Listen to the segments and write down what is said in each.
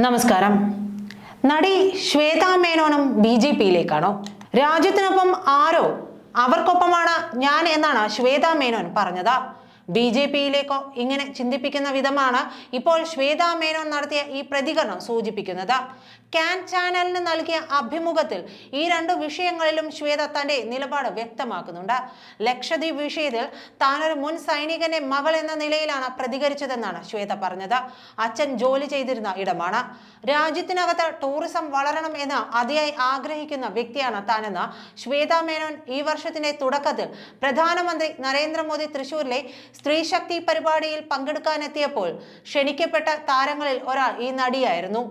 നമസ്കാരം. നടി ശ്വേതാ മേനോനും ബി ജെ പിയിലേക്കാണോ? രാജ്യത്തിനൊപ്പം ആരോ അവർക്കൊപ്പമാണ് ഞാൻ എന്നാണ് ശ്വേതാ മേനോൻ പറഞ്ഞത്. ബി ജെ പിയിലേക്കോ ഇങ്ങനെ ചിന്തിപ്പിക്കുന്ന വിധമാണ് ഇപ്പോൾ ശ്വേതാ മേനോൻ നടത്തിയ ഈ പ്രതികരണം സൂചിപ്പിക്കുന്നത്. ക്യാൻ ചാനലിന് നൽകിയ അഭിമുഖത്തിൽ ഈ രണ്ട് വിഷയങ്ങളിലും ശ്വേത തന്റെ നിലപാട് വ്യക്തമാക്കുന്നുണ്ട്. ലക്ഷദ്വീപ് വിഷയത്തിൽ താനൊരു മുൻ സൈനികന്റെ മകൾ എന്ന നിലയിലാണ് പ്രതികരിച്ചതെന്നാണ് ശ്വേത പറഞ്ഞത്. അച്ഛൻ ജോലി ചെയ്തിരുന്ന ഇടമാണ്. രാജ്യത്തിനകത്ത് ടൂറിസം വളരണം എന്ന് അതിയായി ആഗ്രഹിക്കുന്ന വ്യക്തിയാണ് താനെന്ന് ശ്വേതാ മേനോൻ ഈ വർഷത്തിന്റെ തുടക്കത്തിൽ പ്രധാനമന്ത്രി നരേന്ദ്രമോദി തൃശൂരിലെ സ്ത്രീശക്തി പരിപാടിയിൽ പങ്കെടുക്കാനെത്തിയപ്പോൾ ക്ഷണിക്കപ്പെട്ട താരങ്ങളിൽ ഒരാൾ ഈ നടിയായിരുന്നു.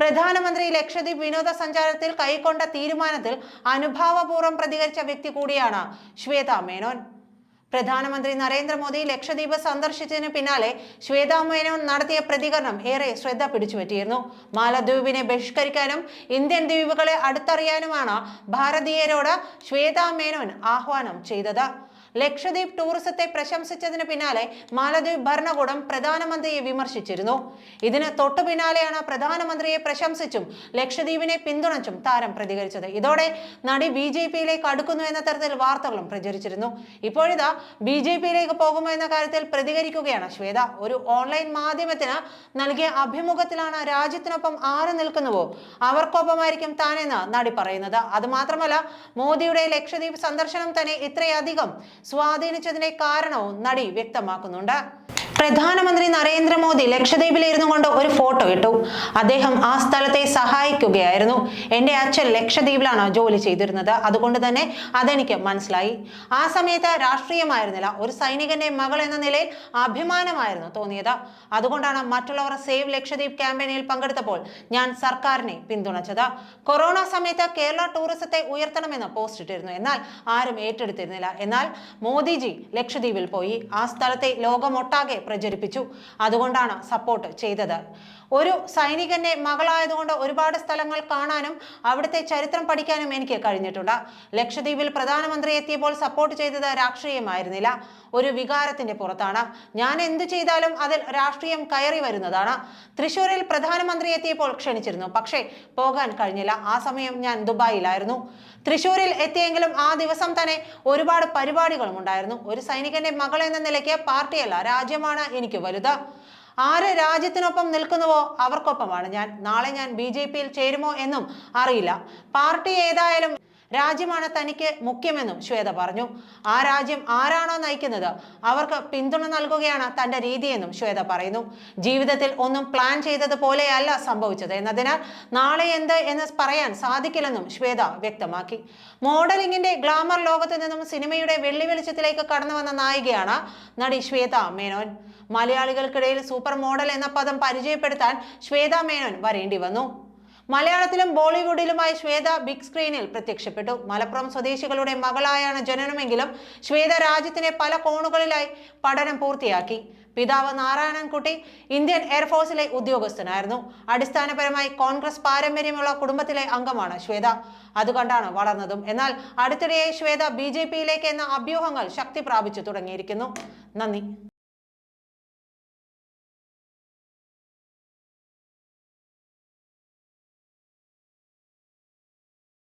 പ്രധാനമന്ത്രി ലക്ഷദ്വീപ് വിനോദസഞ്ചാരത്തിൽ കൈക്കൊണ്ട തീരുമാനത്തിൽ അനുഭാവപൂർവം പ്രതികരിച്ച വ്യക്തി കൂടിയാണ് ശ്വേത മേനോൻ. പ്രധാനമന്ത്രി നരേന്ദ്രമോദി ലക്ഷദ്വീപ് സന്ദർശിച്ചതിന് പിന്നാലെ ശ്വേതാ മേനോൻ നടത്തിയ പ്രതികരണം ഏറെ ശ്രദ്ധ പിടിച്ചുപറ്റിയിരുന്നു. മാലദ്വീപിനെ ബഹിഷ്കരിക്കാനും ഇന്ത്യൻ ദ്വീപുകളെ അടുത്തറിയാനുമാണ് ഭാരതീയരോട് ശ്വേതാ മേനോൻ ആഹ്വാനം ചെയ്തത്. ലക്ഷദ്വീപ് ടൂറിസത്തെ പ്രശംസിച്ചതിന് പിന്നാലെ മാലദ്വീപ് ഭരണകൂടം പ്രധാനമന്ത്രിയെ വിമർശിച്ചിരുന്നു. ഇതിന് തൊട്ടു പിന്നാലെയാണ് പ്രധാനമന്ത്രിയെ പ്രശംസിച്ചും ലക്ഷദ്വീപിനെ പിന്തുണച്ചും താരം പ്രതികരിച്ചത്. ഇതോടെ നടി ബി ജെ പിയിലേക്ക് അടുക്കുന്നു എന്ന തരത്തിൽ വാർത്തകളും പ്രചരിച്ചിരുന്നു. ഇപ്പോഴിതാ ബി ജെ പിയിലേക്ക് പോകുമോ എന്ന കാര്യത്തിൽ പ്രതികരിക്കുകയാണ് ശ്വേത. ഒരു ഓൺലൈൻ മാധ്യമത്തിന് നൽകിയ അഭിമുഖത്തിലാണ് രാജ്യത്തിനൊപ്പം ആര് നിൽക്കുന്നുവോ അവർക്കൊപ്പമായിരിക്കും താനെന്ന് നടി പറയുന്നത്. അത് മാത്രമല്ല മോദിയുടെ ലക്ഷദ്വീപ് സന്ദർശനം തന്നെ ഇത്രയധികം സ്വാധീനിച്ചതിന്റെ കാരണവും നടി വ്യക്തമാക്കുന്നുണ്ട്. പ്രധാനമന്ത്രി നരേന്ദ്രമോദി ലക്ഷദ്വീപിൽ ഇരുന്നു കൊണ്ട് ഒരു ഫോട്ടോ ഇട്ടു. അദ്ദേഹം ആ സ്ഥലത്തെ സഹായിക്കുകയായിരുന്നു. എന്റെ അച്ഛൻ ലക്ഷദ്വീപിലാണ് ജോലി ചെയ്തിരുന്നത്. അതുകൊണ്ട് തന്നെ അതെനിക്ക് മനസ്സിലായി. ആ സമയത്ത് രാഷ്ട്രീയമായിരുന്നില്ല. ഒരു സൈനികന്റെ മകൾ എന്ന നിലയിൽ അഭിമാനമായിരുന്നു തോന്നിയത്. അതുകൊണ്ടാണ് മറ്റുള്ളവർ സേവ് ലക്ഷദ്വീപ് ക്യാമ്പയിനിൽ പങ്കെടുത്തപ്പോൾ ഞാൻ സർക്കാരിനെ പിന്തുണച്ചത്. കൊറോണ സമയത്ത് കേരള ടൂറിസത്തെ ഉയർത്തണമെന്ന് പോസ്റ്റ് ഇട്ടിരുന്നു. എന്നാൽ ആരും ഏറ്റെടുത്തിരുന്നില്ല. എന്നാൽ മോദിജി ലക്ഷദ്വീപിൽ പോയി. ആ സ്ഥലത്തെ ലോകമൊട്ടാകെ പ്രചരിപ്പിച്ചു. അതുകൊണ്ടാണ് സപ്പോർട്ട് ചെയ്തത്. ഒരു സൈനികന്റെ മകളായതുകൊണ്ട് ഒരുപാട് സ്ഥലങ്ങൾ കാണാനും അവിടുത്തെ ചരിത്രം പഠിക്കാനും എനിക്ക് കഴിഞ്ഞിട്ടുണ്ട്. ലക്ഷദ്വീപിൽ പ്രധാനമന്ത്രി എത്തിയപ്പോൾ സപ്പോർട്ട് ചെയ്തത് രാഷ്ട്രീയമായിരുന്നില്ല. ഒരു വികാരത്തിന്റെ പുറത്താണ്. ഞാൻ എന്ത് ചെയ്താലും അതിൽ രാഷ്ട്രീയം കയറി വരുന്നതാണ്. തൃശൂരിൽ പ്രധാനമന്ത്രി എത്തിയപ്പോൾ ക്ഷണിച്ചിരുന്നു. പക്ഷേ പോകാൻ കഴിഞ്ഞില്ല. ആ സമയം ഞാൻ ദുബായിലായിരുന്നു. തൃശൂരിൽ എത്തിയെങ്കിലും ആ ദിവസം തന്നെ ഒരുപാട് പരിപാടികളും ഉണ്ടായിരുന്നു ഒരു സൈനികന്റെ മകൾ എന്ന നിലയ്ക്ക് പാർട്ടിയല്ല രാജ്യമാണ് എനിക്ക് വലുത്. ആര് രാജ്യത്തിനൊപ്പം നിൽക്കുന്നുവോ അവർക്കൊപ്പമാണ്. ഞാൻ നാളെ ഞാൻ ബി ജെ പിയിൽ ചേരുമോ എന്നും അറിയില്ല. പാർട്ടി ഏതായാലും രാജ്യമാണ് തനിക്ക് മുഖ്യമെന്നും ശ്വേത പറഞ്ഞു. ആ രാജ്യം ആരാണോ നയിക്കുന്നത് അവർക്ക് പിന്തുണ നൽകുകയാണ് തന്റെ രീതിയെന്നും ശ്വേത പറയുന്നു. ജീവിതത്തിൽ ഒന്നും പ്ലാൻ ചെയ്തതുപോലെയല്ല സംഭവിച്ചത് എന്നതിനാൽ നാളെ എന്ത് എന്ന് പറയാൻ സാധിക്കില്ലെന്നും ശ്വേത വ്യക്തമാക്കി. മോഡലിംഗിന്റെ ഗ്ലാമർ ലോകത്ത് നിന്നും സിനിമയുടെ വെള്ളി വെളിച്ചത്തിലേക്ക് കടന്നു വന്ന നായികയാണ് നടി ശ്വേത മേനോൻ. മലയാളികൾക്കിടയിൽ സൂപ്പർ മോഡൽ എന്ന പദം പരിചയപ്പെടുത്താൻ ശ്വേത മേനോൻ വരേണ്ടി വന്നു. മലയാളത്തിലും ബോളിവുഡിലുമായി ശ്വേത ബിഗ് സ്ക്രീനിൽ പ്രത്യക്ഷപ്പെട്ടു. മലപ്പുറം സ്വദേശികളുടെ മകളായാണ് ജനനമെങ്കിലും ശ്വേത രാജ്യത്തിന്റെ പല കോണുകളിലായി പഠനം പൂർത്തിയാക്കി. പിതാവ് നാരായണൻകുട്ടി ഇന്ത്യൻ എയർഫോഴ്സിലെ ഉദ്യോഗസ്ഥനായിരുന്നു. അടിസ്ഥാനപരമായി കോൺഗ്രസ് പാരമ്പര്യമുള്ള കുടുംബത്തിലെ അംഗമാണ് ശ്വേത. അതുകൊണ്ടാണ് വളർന്നതും. എന്നാൽ അടുത്തിടെയായി ശ്വേത ബി എന്ന അഭ്യൂഹങ്ങൾ ശക്തി പ്രാപിച്ചു തുടങ്ങിയിരിക്കുന്നു. നന്ദി.